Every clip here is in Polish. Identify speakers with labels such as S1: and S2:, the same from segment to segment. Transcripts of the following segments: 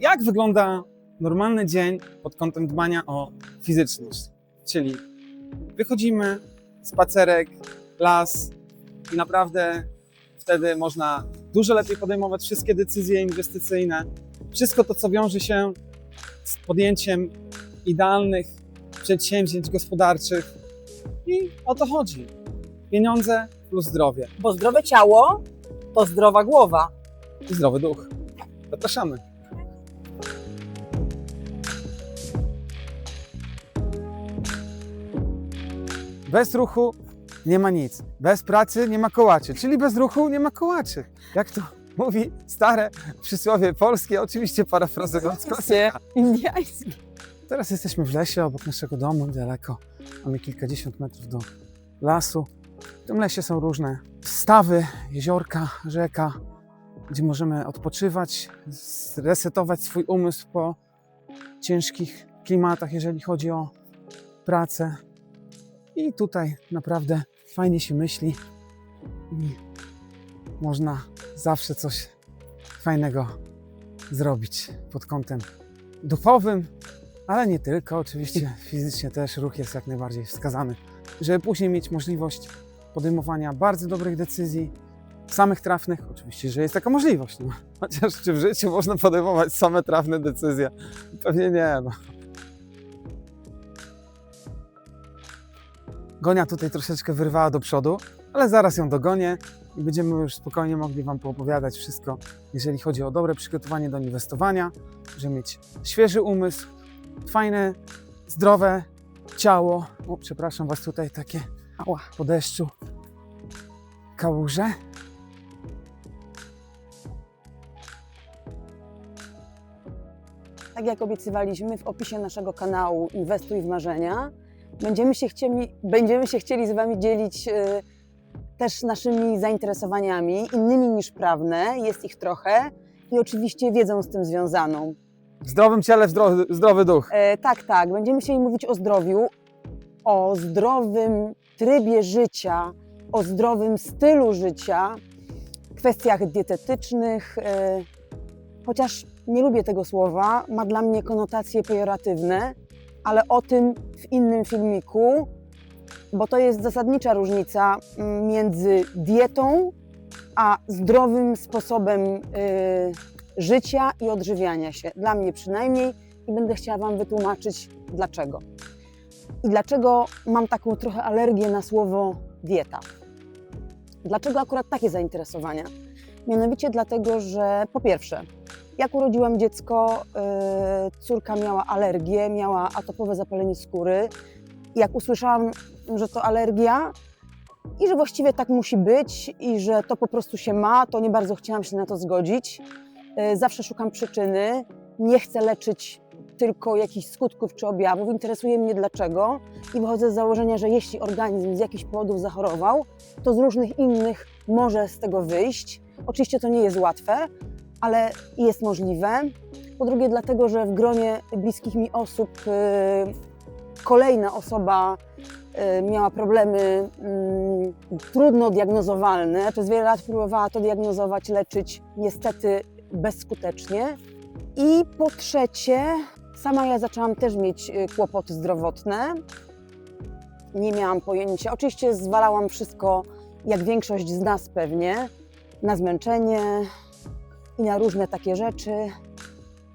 S1: jak wygląda normalny dzień pod kątem dbania o fizyczność. Czyli wychodzimy, spacerek, las i naprawdę wtedy można dużo lepiej podejmować wszystkie decyzje inwestycyjne. Wszystko to, co wiąże się z podjęciem idealnych przedsięwzięć gospodarczych. I o to chodzi. Pieniądze plus zdrowie
S2: Bo zdrowe ciało to zdrowa głowa.
S1: i zdrowy duch. Zapraszamy. Bez ruchu nie ma nic. Bez pracy nie ma kołaczy. Czyli bez ruchu nie ma kołaczy. Jak to mówi stare przysłowie polskie, oczywiście parafrazując klasyka.
S2: Indiańskie.
S1: Teraz jesteśmy w lesie obok naszego domu, daleko. Mamy kilkadziesiąt metrów do lasu. W tym lesie są różne stawy, jeziorka, rzeka, gdzie możemy odpoczywać, zresetować swój umysł po ciężkich klimatach, jeżeli chodzi o pracę. I tutaj naprawdę fajnie się myśli można zawsze coś fajnego zrobić pod kątem duchowym, ale nie tylko, oczywiście fizycznie też ruch jest jak najbardziej wskazany, żeby później mieć możliwość podejmowania bardzo dobrych decyzji, samych trafnych, oczywiście, że jest taka możliwość, no. chociaż czy w życiu można podejmować same trafne decyzje? Pewnie nie, no. Gonia tutaj troszeczkę wyrwała do przodu, ale zaraz ją dogonię i będziemy już spokojnie mogli Wam poopowiadać wszystko, jeżeli chodzi o dobre przygotowanie do inwestowania, żeby mieć świeży umysł, fajne, zdrowe ciało. O, przepraszam Was tutaj, takie
S2: Ała.
S1: po deszczu kałuże.
S2: Tak jak obiecywaliśmy w opisie naszego kanału Inwestuj w Marzenia, będziemy się chcieli, będziemy się chcieli z Wami dzielić e, też naszymi zainteresowaniami, innymi niż prawne, jest ich trochę i oczywiście wiedzą z tym związaną.
S1: W zdrowym ciele, w zdrowy, zdrowy duch.
S2: E, tak, tak, będziemy chcieli mówić o zdrowiu, o zdrowym trybie życia, o zdrowym stylu życia, kwestiach dietetycznych, e, chociaż nie lubię tego słowa, ma dla mnie konotacje pejoratywne, ale o tym w innym filmiku, bo to jest zasadnicza różnica mm, między dietą a zdrowym sposobem e, życia i odżywiania się. Dla mnie przynajmniej i będę chciała Wam wytłumaczyć dlaczego. I dlaczego mam taką trochę alergię na słowo dieta. Dlaczego akurat takie zainteresowania? Mianowicie dlatego, że po pierwsze, jak urodziłam dziecko, yy, córka miała alergię, miała atopowe zapalenie skóry. Jak usłyszałam, że to alergia i że właściwie tak musi być i że to po prostu się ma, to nie bardzo chciałam się na to zgodzić. Yy, Zawsze szukam przyczyny, nie chcę leczyć tylko jakichś skutków czy objawów, interesuje mnie dlaczego i wychodzę z założenia, że jeśli organizm z jakichś powodów zachorował, to z różnych innych może z tego wyjść. Oczywiście to nie jest łatwe, ale jest możliwe. Po drugie, dlatego, że w gronie bliskich mi osób yy, kolejna osoba yy, miała problemy yy, trudno diagnozowalne. Przez wiele lat próbowała to diagnozować, leczyć, niestety bezskutecznie. I po trzecie, sama ja zaczęłam też mieć y, kłopoty zdrowotne. Nie miałam pojęcia. Oczywiście zwalałam wszystko, jak większość z nas pewnie, na zmęczenie i na różne takie rzeczy.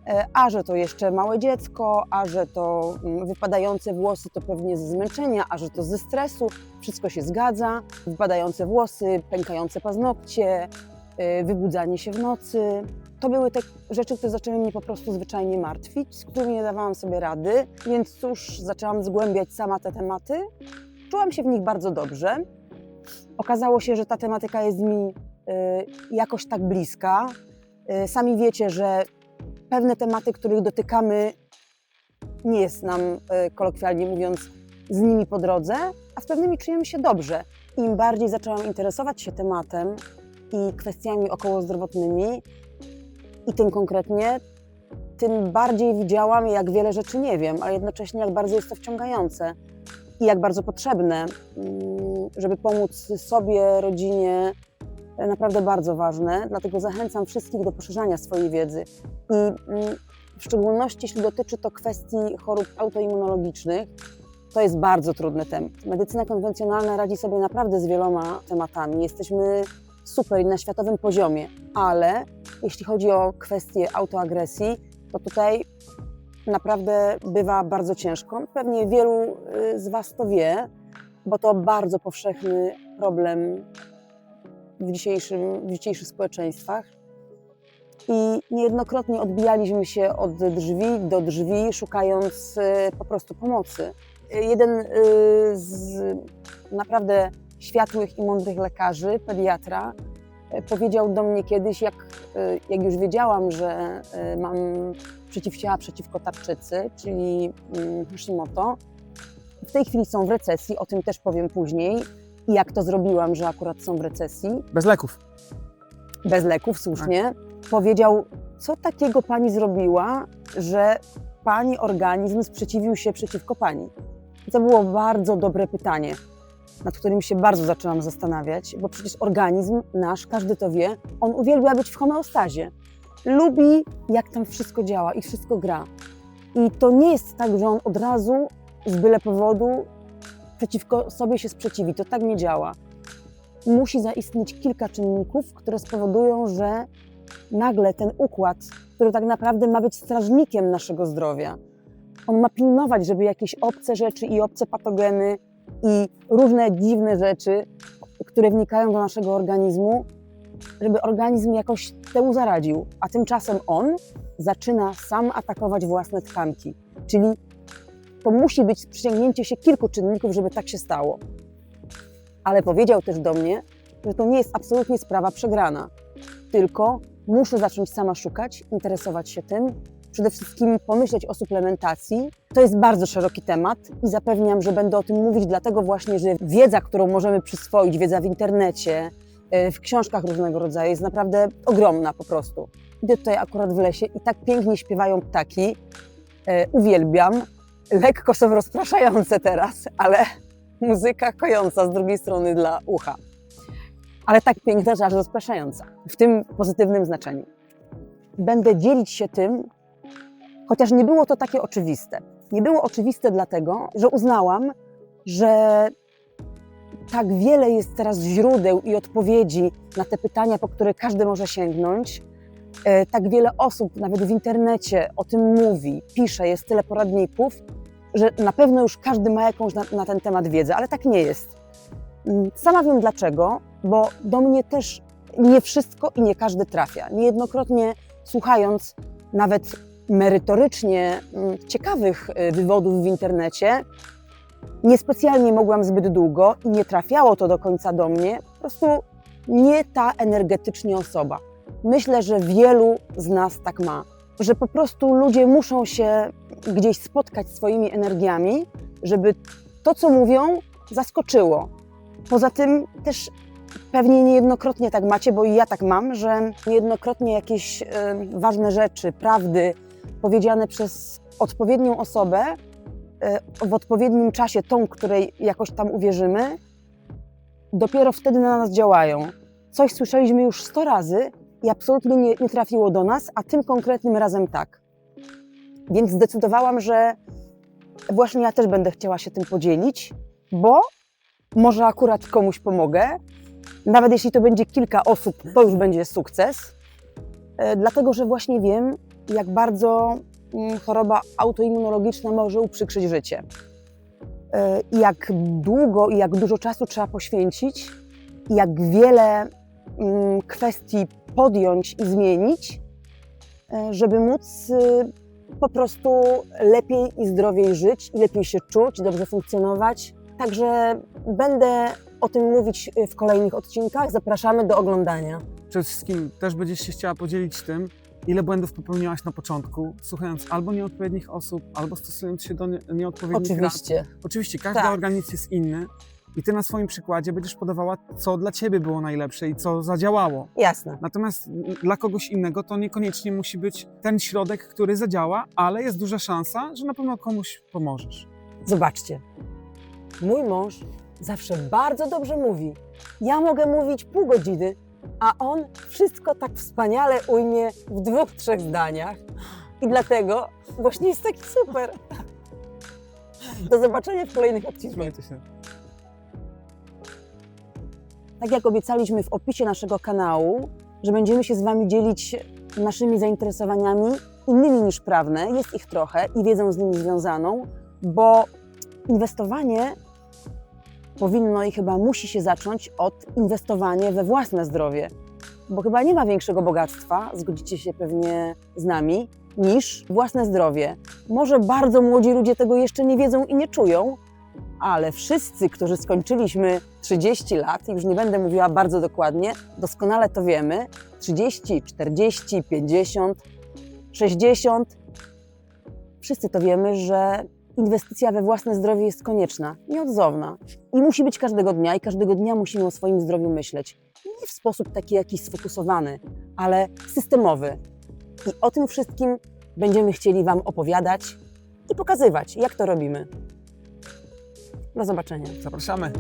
S2: E, A że to jeszcze małe dziecko, a że to mm, wypadające włosy to pewnie ze zmęczenia, a że to ze stresu. Wszystko się zgadza. Wypadające włosy, pękające paznokcie, y, wybudzanie się w nocy. To były te rzeczy, które zaczęły mnie po prostu zwyczajnie martwić, z którymi nie dawałam sobie rady, więc cóż, zaczęłam zgłębiać sama te tematy. Czułam się w nich bardzo dobrze. Okazało się, że ta tematyka jest mi y, jakoś tak bliska. Y, sami wiecie, że pewne tematy, których dotykamy, nie jest nam, y, kolokwialnie mówiąc, z nimi po drodze, a z pewnymi czujemy się dobrze. Im bardziej zaczęłam interesować się tematem i kwestiami okołozdrowotnymi, i tym konkretnie, tym bardziej widziałam, jak wiele rzeczy nie wiem, a jednocześnie jak bardzo jest to wciągające i jak bardzo potrzebne, mm, żeby pomóc sobie, rodzinie. E, Naprawdę bardzo ważne, dlatego zachęcam wszystkich do poszerzania swojej wiedzy. I mm, w szczególności jeśli dotyczy to kwestii chorób autoimmunologicznych, to jest bardzo trudny temat. Medycyna konwencjonalna radzi sobie naprawdę z wieloma tematami. Jesteśmy super na światowym poziomie, ale jeśli chodzi o kwestię autoagresji, to tutaj naprawdę bywa bardzo ciężko. Pewnie wielu y, z Was to wie, bo to bardzo powszechny problem w, dzisiejszym, w dzisiejszych społeczeństwach. I niejednokrotnie odbijaliśmy się od drzwi do drzwi, szukając y, po prostu pomocy. Jeden y, z naprawdę światłych i mądrych lekarzy, pediatra, y, powiedział do mnie kiedyś, jak, jak już wiedziałam, że mam przeciwciała przeciwko tarczycy, czyli mm, Hashimoto. W tej chwili są w recesji, o tym też powiem później. I jak to zrobiłam, że akurat są w recesji,
S1: Bez leków.
S2: bez leków, słusznie, powiedział, co takiego pani zrobiła, że pani organizm sprzeciwił się przeciwko pani. I to było bardzo dobre pytanie, nad którym się bardzo zaczęłam zastanawiać, bo przecież organizm nasz, każdy to wie, on uwielbia być w homeostazie. Lubi, jak tam wszystko działa i wszystko gra. I to nie jest tak, że on od razu z byle powodu przeciwko sobie się sprzeciwi. To tak nie działa musi zaistnieć kilka czynników, które spowodują, że nagle ten układ, który tak naprawdę ma być strażnikiem naszego zdrowia, on ma pilnować, żeby jakieś obce rzeczy i obce patogeny i różne dziwne rzeczy, które wnikają do naszego organizmu, żeby organizm jakoś temu zaradził. A tymczasem on zaczyna sam atakować własne tkanki. Czyli to musi być przyciągnięcie się kilku czynników, żeby tak się stało ale powiedział też do mnie, że to nie jest absolutnie sprawa przegrana, tylko muszę zacząć sama szukać, interesować się tym, przede wszystkim pomyśleć o suplementacji. To jest bardzo szeroki temat i zapewniam, że będę o tym mówić, dlatego właśnie, że wiedza, którą możemy przyswoić, wiedza w internecie, y, w książkach różnego rodzaju, jest naprawdę ogromna po prostu. Idę tutaj akurat w lesie i tak pięknie śpiewają ptaki. E, Uwielbiam. Lekko są rozpraszające teraz, ale muzyka kojąca z drugiej strony dla ucha. Ale tak piękna, że aż rozpraszająca. W tym pozytywnym znaczeniu. Będę dzielić się tym, chociaż nie było to takie oczywiste. Nie było oczywiste dlatego, że uznałam, że tak wiele jest teraz źródeł i odpowiedzi na te pytania, po które każdy może sięgnąć. E, Tak wiele osób, nawet w internecie, o tym mówi, pisze, jest tyle poradników, że na pewno już każdy ma jakąś na, na ten temat wiedzę, ale tak nie jest. Mm, Sama wiem dlaczego, bo do mnie też nie wszystko i nie każdy trafia. Niejednokrotnie słuchając nawet merytorycznie mm, ciekawych y, wywodów w internecie, niespecjalnie mogłam zbyt długo i nie trafiało to do końca do mnie, po prostu nie ta energetycznie osoba. Myślę, że wielu z nas tak ma, że po prostu ludzie muszą się gdzieś spotkać swoimi energiami, żeby to, co mówią, zaskoczyło. Poza tym też pewnie niejednokrotnie tak macie, bo i ja tak mam, że niejednokrotnie jakieś e, ważne rzeczy, prawdy powiedziane przez odpowiednią osobę e, w odpowiednim czasie, tą, której jakoś tam uwierzymy, dopiero wtedy na nas działają. Coś słyszeliśmy już sto razy i absolutnie nie, nie trafiło do nas, a tym konkretnym razem tak. Więc zdecydowałam, że właśnie ja też będę chciała się tym podzielić, bo może akurat komuś pomogę. Nawet jeśli to będzie kilka osób, to już będzie sukces. E, Dlatego, że właśnie wiem, jak bardzo mm, choroba autoimmunologiczna może uprzykrzyć życie. E, I jak długo i jak dużo czasu trzeba poświęcić, i jak wiele mm, kwestii podjąć i zmienić, e, żeby móc y, po prostu lepiej i zdrowiej żyć, i lepiej się czuć, dobrze funkcjonować. Także będę o tym mówić y, w kolejnych odcinkach. Zapraszamy do oglądania.
S1: Przede wszystkim też będziesz się chciała podzielić tym, ile błędów popełniłaś na początku, słuchając albo nieodpowiednich osób, albo stosując się do nie, nieodpowiednich rad.
S2: Oczywiście.
S1: Oczywiście, każdy
S2: Tak.
S1: organizm jest inny i ty na swoim przykładzie będziesz podawała, co dla ciebie było najlepsze i co zadziałało.
S2: Jasne.
S1: Natomiast dla kogoś innego to niekoniecznie musi być ten środek, który zadziała, ale jest duża szansa, że na pewno komuś pomożesz.
S2: Zobaczcie. Mój mąż zawsze bardzo dobrze mówi. Ja mogę mówić pół godziny, a on wszystko tak wspaniale ujmie w dwóch, trzech zdaniach. I dlatego właśnie jest taki super. Do zobaczenia w kolejnych odcinkach.
S1: Trzymajcie się.
S2: Tak jak obiecaliśmy w opisie naszego kanału, że będziemy się z Wami dzielić naszymi zainteresowaniami innymi niż prawne, jest ich trochę i wiedzą z nimi związaną, bo inwestowanie powinno i chyba musi się zacząć od inwestowania we własne zdrowie. Bo chyba nie ma większego bogactwa, zgodzicie się pewnie z nami, niż własne zdrowie. Może bardzo młodzi ludzie tego jeszcze nie wiedzą i nie czują, ale wszyscy, którzy skończyliśmy 30 lat, już nie będę mówiła bardzo dokładnie, doskonale to wiemy, 30, 40, 50, 60, wszyscy to wiemy, że inwestycja we własne zdrowie jest konieczna, nieodzowna i musi być każdego dnia i każdego dnia musimy o swoim zdrowiu myśleć. Nie w sposób taki jakiś sfokusowany, ale systemowy. I o tym wszystkim będziemy chcieli Wam opowiadać i pokazywać, jak to robimy. Do zobaczenia.
S1: Zapraszamy.